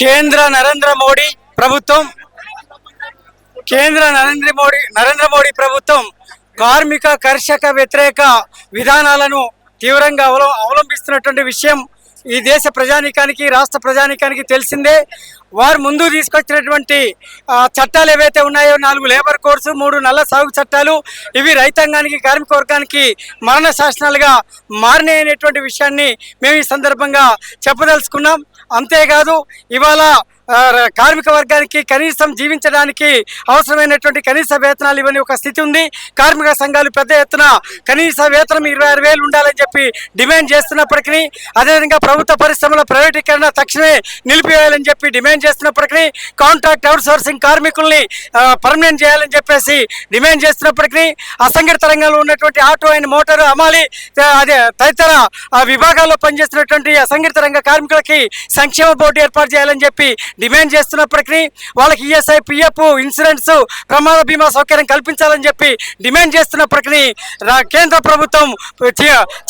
కేంద్ర నరేంద్ర మోడీ ప్రభుత్వం. కేంద్ర నరేంద్ర మోడీ నరేంద్ర మోడీ ప్రభుత్వం కార్మిక కర్షక వ్యతిరేక విధానాలను తీవ్రంగా అవలం అవలంబిస్తున్నటువంటి విషయం ఈ దేశ ప్రజానీకానికి రాష్ట్ర ప్రజానీకానికి తెలిసిందే. వారు ముందు తీసుకొచ్చినటువంటి చట్టాలు ఏవైతే ఉన్నాయో నాలుగు లేబర్ కోర్సు మూడు నల్ల సాగు చట్టాలు ఇవి రైతాంగానికి కార్మిక వర్గానికి మరణ శాసనాలుగా మారినాయనేటువంటి విషయాన్ని మేము ఈ సందర్భంగా చెప్పదలుచుకున్నాం. అంతేకాదు ఇవాళ కార్మిక వర్గానికి కనీసం జీవించడానికి అవసరమైనటువంటి కనీస వేతనాలు ఇవన్నీ ఒక స్థితి ఉంది. కార్మిక సంఘాలు పెద్ద ఎత్తున కనీస వేతనం ఇరవై ఆరు వేలు ఉండాలని చెప్పి డిమాండ్ చేస్తున్నప్పటికీ అదేవిధంగా ప్రభుత్వ పరిశ్రమల ప్రైవేటీకరణ తక్షణమే నిలిపివేయాలని చెప్పి డిమాండ్ చేస్తున్నప్పటికీ కాంట్రాక్ట్ అవుట్సోర్సింగ్ కార్మికుల్ని పర్మనెంట్ చేయాలని చెప్పేసి డిమాండ్ చేస్తున్నప్పటికీ అసంఘటిత రంగంలో ఉన్నటువంటి ఆటో అండ్ మోటార్ అమాలి అదే తదితర ఆ, విభాగాల్లో పనిచేస్తున్నటువంటి అసంఘటిత రంగ కార్మికులకి సంక్షేమ బోర్డు ఏర్పాటు చేయాలని చెప్పి డిమాండ్ చేస్తున్నప్పటికీ వాళ్ళకి ఈఎస్ఐ పిఎఫ్ ఇన్సూరెన్స్ ప్రమాద బీమా సౌకర్యం కల్పించాలని చెప్పి డిమాండ్ చేస్తున్నప్పటికీ రా- కేంద్ర ప్రభుత్వం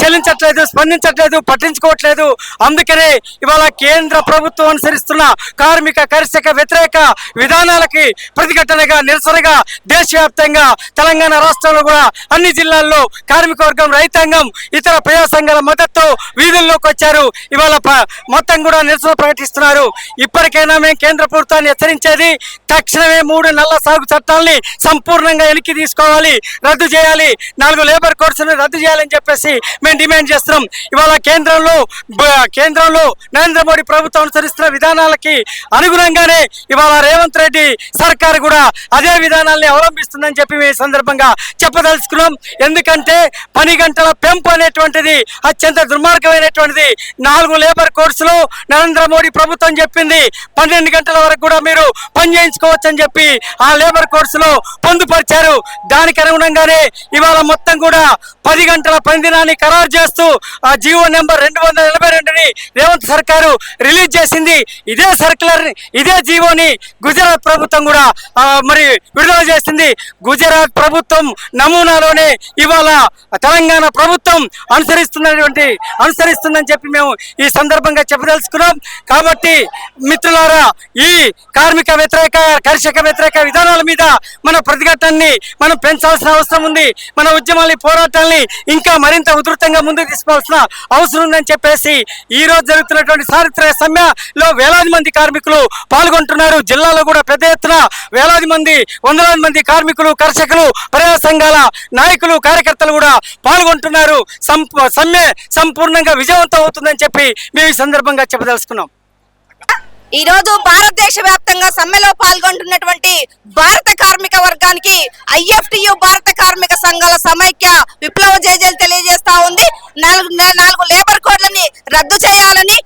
చెల్లించట్లేదు స్పందించట్లేదు పట్టించుకోవట్లేదు. అందుకనే ఇవాళ కేంద్ర ప్రభుత్వం అనుసరిస్తున్న కార్మిక కర్షక వ్యతిరేక విధానాలకి ప్రతిఘటనగా నిరసనగా దేశవ్యాప్తంగా తెలంగాణ రాష్ట్రంలో కూడా అన్ని జిల్లాల్లో కార్మిక వర్గం రైతాంగం ఇతర ప్రజా సంఘాల మద్దతు వీధుల్లోకి వచ్చారు ఇవాళ మొత్తం కూడా నిరసన ప్రకటిస్తున్నారు. ఇప్పటికైనా మేము కేంద్ర ప్రభుత్వాన్ని హెచ్చరించేది తక్షణమే మూడు నల్ల సాగు చట్టాలని సంపూర్ణంగా వెనక్కి తీసుకోవాలి రద్దు చేయాలి. నాలుగు లేబర్ కోర్సులను రద్దు చేయాలని చెప్పేసి మేము డిమాండ్ చేస్తున్నాం. ఇవాళ కేంద్రంలో కేంద్రంలో నరేంద్ర మోడీ ప్రభుత్వం అనుసరిస్తున్న విధానాలకి అనుగుణంగానే ఇవాళ రేవంత్ రెడ్డి సర్కారు కూడా అదే విధానాల్ని అవలంబిస్తుందని చెప్పి మేము సందర్భంగా చెప్పదలుచుకున్నాం. ఎందుకంటే పని గంటల పెంపు అనేటువంటిది అత్యంత దుర్మార్గమైనటువంటిది. నాలుగు లేబర్ కోర్సులు నరేంద్ర మోడీ ప్రభుత్వం చెప్పింది పన్నెండు గంటల వరకు కూడా మీరు పని చేయించుకోవచ్చు అని చెప్పి ఆ లేబర్ కోర్సులో పొందుపరిచారు. దానికి అనుగుణంగానే ఇవాళ మొత్తం కూడా పది గంటల పని దినాన్ని ఖరారు చేస్తూ ఆ జీవో నెంబర్ రెండు వందల ఎనభై రెండుని రేవంత్ సర్కారు రిలీజ్ చేసింది. ఇదే సర్క్యులర్ ఇదే జీవోని గుజరాత్ ప్రభుత్వం కూడా మరి విడుదల చేసింది. గుజరాత్ ప్రభుత్వం నమూనాలోనే ఇవాళ తెలంగాణ ప్రభుత్వం అనుసరిస్తున్నటువంటి అనుసరిస్తుందని చెప్పి మేము ఈ సందర్భంగా చెప్పదలుచుకున్నాం. కాబట్టి మిత్రులారా ఈ కార్మిక వ్యతిరేక కర్షక వ్యతిరేక విధానాల మీద మన ప్రతిఘటనని మనం పెంచాల్సిన అవసరం ఉంది. మన ఉద్యమాలని పోరాటాల్ని ఇంకా మరింత ఉధృతంగా ముందుకు తీసుకోవాల్సిన అవసరం ఉందని చెప్పేసి ఈ రోజు జరుగుతున్నటువంటి చారిత్రక సమ్మెలో వేలాది మంది కార్మికులు పాల్గొంటున్నారు. జిల్లాలో కూడా పెద్ద ఎత్తున వేలాది మంది వందలాది మంది కార్మికులు కర్షకులు ప్రజా సంఘాల నాయకులు కార్యకర్తలు కూడా పాల్గొంటున్నారు. సమ్మె సంపూర్ణంగా విజయవంతం అవుతుందని చెప్పి మేము ఈ సందర్భంగా చెప్పదలుచుకున్నాం. ఈ రోజు భారతదేశ వ్యాప్తంగా సమ్మెలో పాల్గొంటున్నటువంటి భారత కార్మిక వర్గానికి ఐఎఫ్టియు భారత కార్మిక సంఘాల సమైక్య విప్లవ జేజేలు తెలియజేస్తా ఉంది. నాలుగు నాలుగు లేబర్ కోడ్లని రద్దు చేయాలని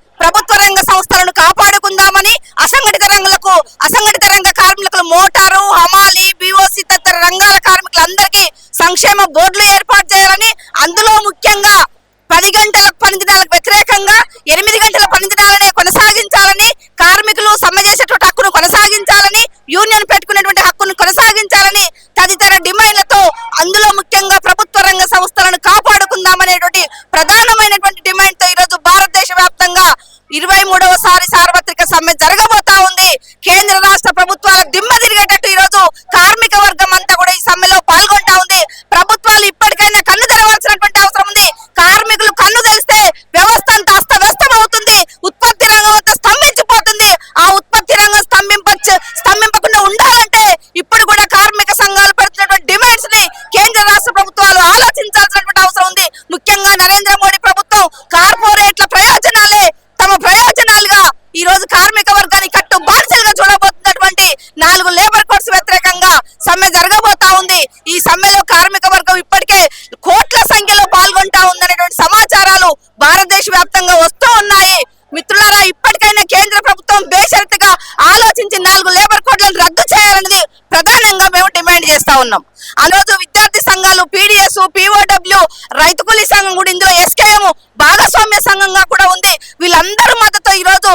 కూడా ఇందులో ఎస్కేఎం భాగస్వామ్య సంఘంగా కూడా ఉంది. వీళ్ళందరి మద్దతు ఈరోజు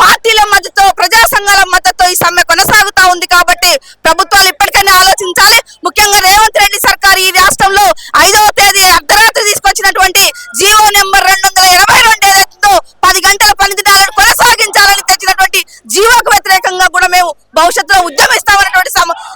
పార్టీల మద్దతు ప్రజా సంఘాల మద్దతు ఈ సమ్మె కొనసాగుతా ఉంది కాబట్టి ప్రభుత్వాలు ఇప్పటికైనా ఆలోచించాలి. ముఖ్యంగా రేవంత్ రెడ్డి సర్కార్ ఈ రాష్ట్రంలో ఐదవ తేదీ అర్ధరాత్రి తీసుకొచ్చినటువంటి జీవో నెంబర్ రెండు వందల ఎనభై రెండు ఏదైతుందో పది గంటల పనిదినాలను కొనసాగించాలని తెచ్చినటువంటి జియోకు వ్యతిరేకంగా కూడా మేము భవిష్యత్తులో ఉద్యమిస్తామని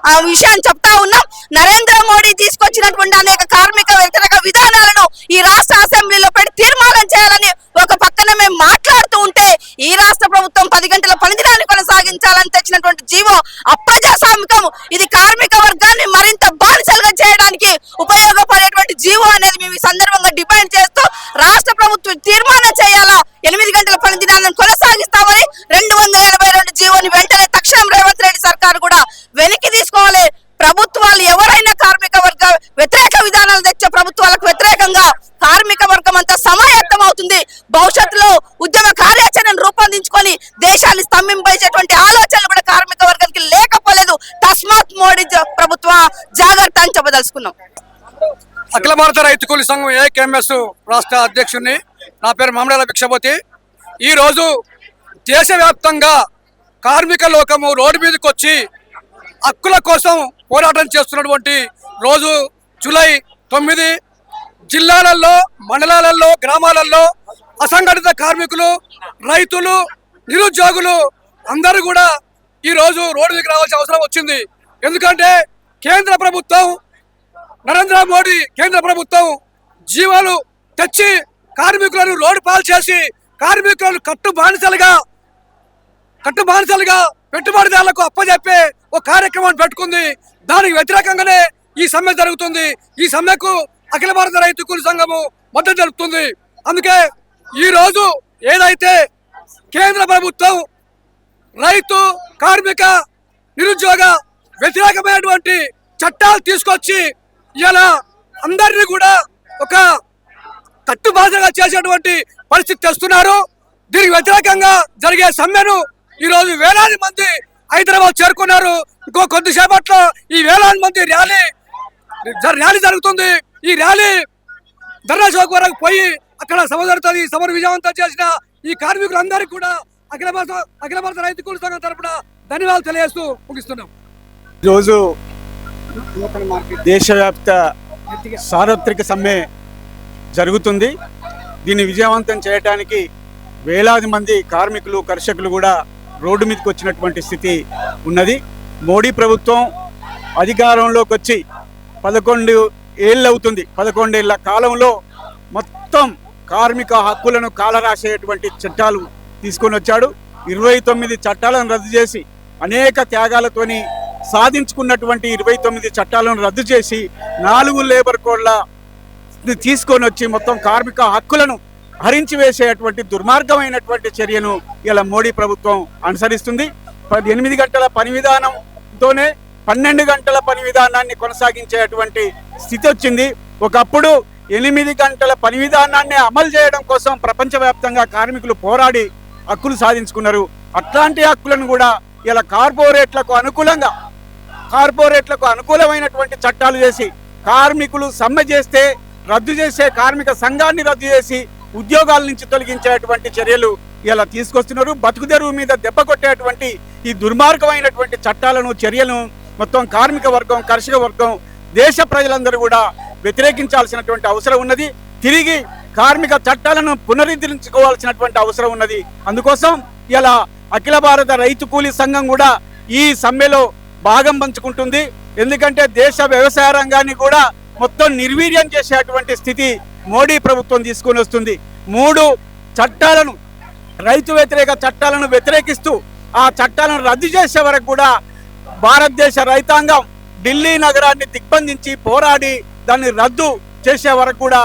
ఆ విషయాన్ని చెప్తా ఉన్నాం. నరేంద్ర మోడీ తీసుకొచ్చినటువంటి అనేక కార్మిక వ్యతిరేక విధానాలను ఈ రాష్ట్ర అసెంబ్లీలో పెట్టి తీర్మానం చేయాలని ఒక పక్కన మేము మాట్లాడుతూ ఉంటే ఈ రాష్ట్ర ప్రభుత్వం పది గంటల పనిదినాన్ని కొనసాగించాలని తెచ్చినటువంటి జీవో అప్రజాస్వామికం ఇది కార్మిక వర్గాన్ని మరింత బానిసలుగా చేయడానికి ఉపయోగపడేటువంటి జీవో అనేది మేము ఈ సందర్భంగా డిమాండ్ చేస్తూ రాష్ట్ర ప్రభుత్వం తీర్మానం చేయాలా ఎనిమిది గంటల పనిదినాన్ని కొనసాగిస్తామని రెండు వందల ఎనభై రెండు జీవోని వెంటనే తక్షణం రేవంత్ రెడ్డి సర్కార్ కూడా వెనక్కి తీసుకోవాలి ప్రభుత్వాలు ఎవరైనా కార్మిక వర్గ వ్యతిరేక విధానాలు తెచ్చే ప్రభుత్వాలకు వ్యతిరేకంగా కార్మిక వర్గం అంతా సమాయత్తం అవుతుంది భవిష్యత్తులో ఉద్యమ కార్యాచరణను రూపొందించుకొని దేశాన్ని స్తంభింపేసేటువంటి ఆలోచనలు కూడా కార్మిక వర్గానికి లేకపోలేదు. తస్మాత్ మోడీ ప్రభుత్వ జాగ్రత్త అని చెప్పదలుచుకున్నాం. అఖిల భారత రైతు కూలి సంఘం ఏకేఎంఎస్ రాష్ట్ర అధ్యక్షుడిని నా పేరు మామిడాల భిక్షపతి. ఈరోజు దేశవ్యాప్తంగా కార్మిక లోకము రోడ్డు మీదకి వచ్చి హక్కుల కోసం పోరాటం చేస్తున్నటువంటి రోజు జూలై తొమ్మిది జిల్లాలలో మండలాలలో గ్రామాలలో అసంఘటిత కార్మికులు రైతులు నిరుద్యోగులు అందరూ కూడా ఈ రోజు రోడ్డు దగ్గర రావాల్సిన అవసరం వచ్చింది. ఎందుకంటే కేంద్ర ప్రభుత్వం నరేంద్ర మోడీ కేంద్ర ప్రభుత్వం జీవాలు తెచ్చి కార్మికులను రోడ్డు పాలు చేసి కార్మికులను కట్టు బానిసలుగా కట్టు బానిసలుగా పెట్టుబడిదారులకు అప్పజెప్పే ఒక కార్యక్రమాన్ని పెట్టుకుంది. దానికి వ్యతిరేకంగానే ఈ సమ్మె జరుగుతుంది. ఈ సమ్మెకు అఖిల భారత రైతు కూలి సంఘము మద్దతు తెలుపుతుంది. అందుకే ఈరోజు ఏదైతే కేంద్ర ప్రభుత్వం రైతు కార్మిక నిరుద్యోగ వ్యతిరేకమైనటువంటి చట్టాలు తీసుకొచ్చి ఇలా అందరినీ కూడా ఒక కట్టుబాటుగా చేసేటువంటి పరిస్థితి తెస్తున్నారు. దీనికి వ్యతిరేకంగా జరిగే సమ్మెను ఈరోజు వేలాది మంది హైదరాబాద్ చేరుకున్నారు. ఇంకో కొద్దిసేపట్లో ఈ వేలాది మంది ర్యాలీ ర్యాలీ జరుగుతుంది. ఈ ర్యాలీ ధర్నా చౌక్ వరకు పోయి అక్కడ సభ జరుగుతుంది. ఈ సభను విజయవంతం చేసిన ఈ కార్మికులందరికీ కూడా అఖిల భారత అఖిల భారత రైతు కూలి సంఘం తరపున ధన్యవాదాలు తెలియజేస్తూ ముగిస్తున్నాం. ఈరోజు దేశవ్యాప్త సార్వత్రిక సమ్మె జరుగుతుంది. దీన్ని విజయవంతం చేయడానికి వేలాది మంది కార్మికులు కర్షకులు కూడా రోడ్డు మీదకి వచ్చినటువంటి స్థితి ఉన్నది. మోడీ ప్రభుత్వం అధికారంలోకి వచ్చి పదకొండు ఏళ్ళు అవుతుంది. పదకొండేళ్ళ కాలంలో మొత్తం కార్మిక హక్కులను కాలరాసేటువంటి చట్టాలు తీసుకొని వచ్చాడు. ఇరవై తొమ్మిది చట్టాలను రద్దు చేసి అనేక త్యాగాలతోని సాధించుకున్నటువంటి ఇరవై తొమ్మిది చట్టాలను రద్దు చేసి నాలుగు లేబర్ కోడ్ల తీసుకొని వచ్చి మొత్తం కార్మిక హక్కులను హరించి వేసేటువంటి దుర్మార్గమైనటువంటి చర్యను ఇలా మోడీ ప్రభుత్వం అనుసరిస్తుంది. పది ఎనిమిది గంటల పని విధానంతోనే పన్నెండు గంటల పని విధానాన్ని కొనసాగించేటువంటి స్థితి వచ్చింది. ఒకప్పుడు ఎనిమిది గంటల పని విధానాన్ని అమలు చేయడం కోసం ప్రపంచవ్యాప్తంగా కార్మికులు పోరాడి హక్కులు సాధించుకున్నారు. అట్లాంటి హక్కులను కూడా ఇలా కార్పొరేట్లకు అనుకూలంగా కార్పొరేట్లకు అనుకూలమైనటువంటి చట్టాలు చేసి కార్మికులు సమ్మె చేస్తే రద్దు చేసే కార్మిక సంఘాన్ని రద్దు చేసి ఉద్యోగాల నుంచి తొలగించేటువంటి చర్యలు ఇలా తీసుకొస్తున్నారు. బతుకుదెరువు మీద దెబ్బ కొట్టేటువంటి ఈ దుర్మార్గమైనటువంటి చట్టాలను చర్యలను మొత్తం కార్మిక వర్గం కర్షక వర్గం దేశ ప్రజలందరూ కూడా వ్యతిరేకించాల్సినటువంటి అవసరం ఉన్నది. తిరిగి కార్మిక చట్టాలను పునరుద్ధరించుకోవాల్సినటువంటి అవసరం ఉన్నది. అందుకోసం ఇలా అఖిల భారత రైతు కూలీ సంఘం కూడా ఈ సమ్మెలో భాగం పంచుకుంటుంది. ఎందుకంటే దేశ వ్యవసాయ రంగాన్ని కూడా మొత్తం నిర్వీర్యం చేసేటువంటి స్థితి మోడీ ప్రభుత్వం తీసుకుని వస్తుంది. మూడు చట్టాలను రైతు వ్యతిరేక చట్టాలను వ్యతిరేకిస్తూ ఆ చట్టాలను రద్దు చేసే వరకు కూడా భారతదేశ రైతాంగం ఢిల్లీ నగరాన్ని దిగ్బంధించి పోరాడి దాన్ని రద్దు చేసే వరకు కూడా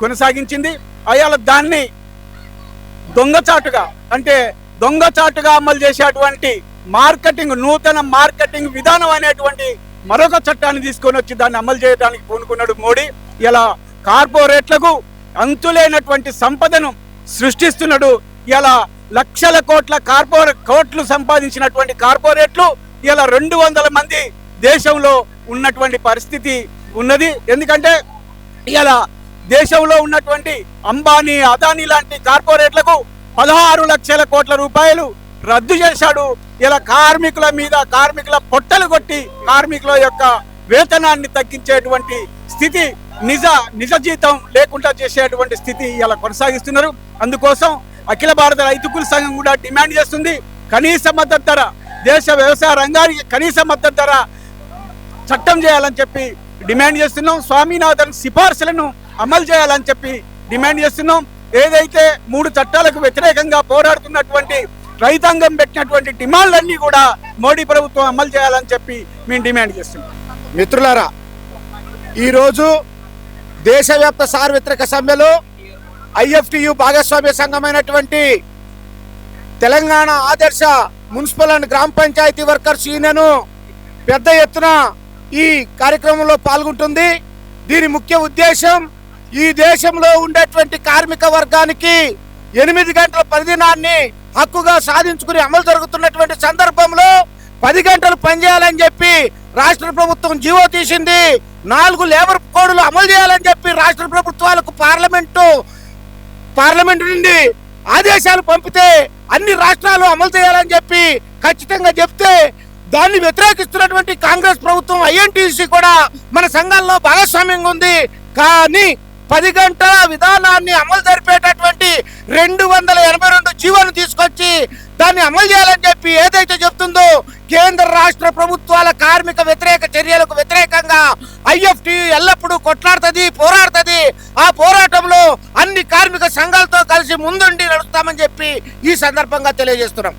కొనసాగించింది. అయాల దాన్ని దొంగచాటుగా అంటే దొంగచాటుగా అమలు చేసేటువంటి మార్కెటింగ్ నూతన మార్కెటింగ్ విధానం అనేటువంటి మరొక చట్టాన్ని తీసుకొని వచ్చి దాన్ని అమలు చేయడానికి పూనుకున్నాడు మోడీ. ఇలా కార్పొరేట్లకు అంతులేనటువంటి సంపదను సృష్టిస్తున్నాడు. ఇలా లక్షల కోట్ల కార్పొరే కోట్లు సంపాదించినటువంటి కార్పొరేట్లు ఇలా రెండు వందల మంది దేశంలో ఉన్నటువంటి పరిస్థితి ఉన్నది. ఎందుకంటే ఇలా దేశంలో ఉన్నటువంటి అంబానీ అదానీ లాంటి కార్పొరేట్లకు పదహారు లక్షల కోట్ల రూపాయలు రద్దు చేశాడు. ఇలా కార్మికుల మీద కార్మికుల పొట్టలు కొట్టి కార్మికుల యొక్క వేతనాన్ని తగ్గించేటువంటి స్థితి నిజ నిజ జీతం లేకుండా చేసేటువంటి స్థితి ఇలా కొనసాగిస్తున్నారు. అందుకోసం అఖిల భారత రైతుకుల సంఘం కూడా డిమాండ్ చేస్తుంది. కనీస మద్దతు ధర దేశ వ్యవసాయ రంగానికి కనీస మద్దతు ధర చట్టం చేయాలని చెప్పి డిమాండ్ చేస్తున్నాం. స్వామినాథన్ సిఫార్సులను అమలు చేయాలని చెప్పి డిమాండ్ చేస్తున్నాం. ఏదైతే మూడు చట్టాలకు వ్యతిరేకంగా పోరాడుతున్నటువంటి రైతాంగం పెట్టినటువంటి డిమాండ్లన్నీ కూడా మోడీ ప్రభుత్వం అమలు చేయాలని చెప్పి మేము డిమాండ్ చేస్తున్నాం. మిత్రులారా ఈరోజు దేశవ్యాప్త సార్వత్రిక సమ్మెలో ఐఎఫ్టియు భాగస్వామ్య సంఘమైనటువంటి తెలంగాణ ఆదర్శ మున్సిపల్ అండ్ గ్రామ పంచాయతీ వర్కర్స్ యూనియన్ పెద్ద ఎత్తున ఈ కార్యక్రమంలో పాల్గొంటుంది. దీని ముఖ్య ఉద్దేశం ఈ దేశంలో ఉండేటువంటి కార్మిక వర్గానికి ఎనిమిది గంటల పనిదినాన్ని హక్కుగా సాధించుకుని అమలు జరుగుతున్నటువంటి సందర్భంలో పది గంటలు పనిచేయాలని చెప్పి రాష్ట్ర ప్రభుత్వం జీవో తీసింది. నాలుగు లేబర్ కోడ్లు అమలు చేయాలని చెప్పి రాష్ట్ర ప్రభుత్వాలకు పార్లమెంటు పార్లమెంటు నుండి ఆదేశాలు పంపితే అన్ని రాష్ట్రాలు అమలు చేయాలని చెప్పి ఖచ్చితంగా చెప్తే దాన్ని వ్యతిరేకిస్తున్నటువంటి కాంగ్రెస్ ప్రభుత్వం ఐఎన్టీసీ కూడా మన సంఘంలో భాగస్వామ్యంగా ఉంది. కానీ పది గంటల విధానాన్ని అమలు జరిపేటటువంటి రెండు వందల ఎనభై రెండు జీవోను తీసుకొచ్చి దాన్ని అమలు చేయాలని చెప్పి ఏదైతే చెప్తుందో కేంద్ర రాష్ట్ర ప్రభుత్వాల కార్మిక వ్యతిరేక చర్యలకు వ్యతిరేకంగా ఐఎఫ్టి ఎల్లప్పుడూ కొట్లాడుతుంది పోరాడుతుంది. ఆ పోరాటంలో అన్ని కార్మిక సంఘాలతో కలిసి ముందుండి నడుస్తామని చెప్పి ఈ సందర్భంగా తెలియజేస్తున్నాం.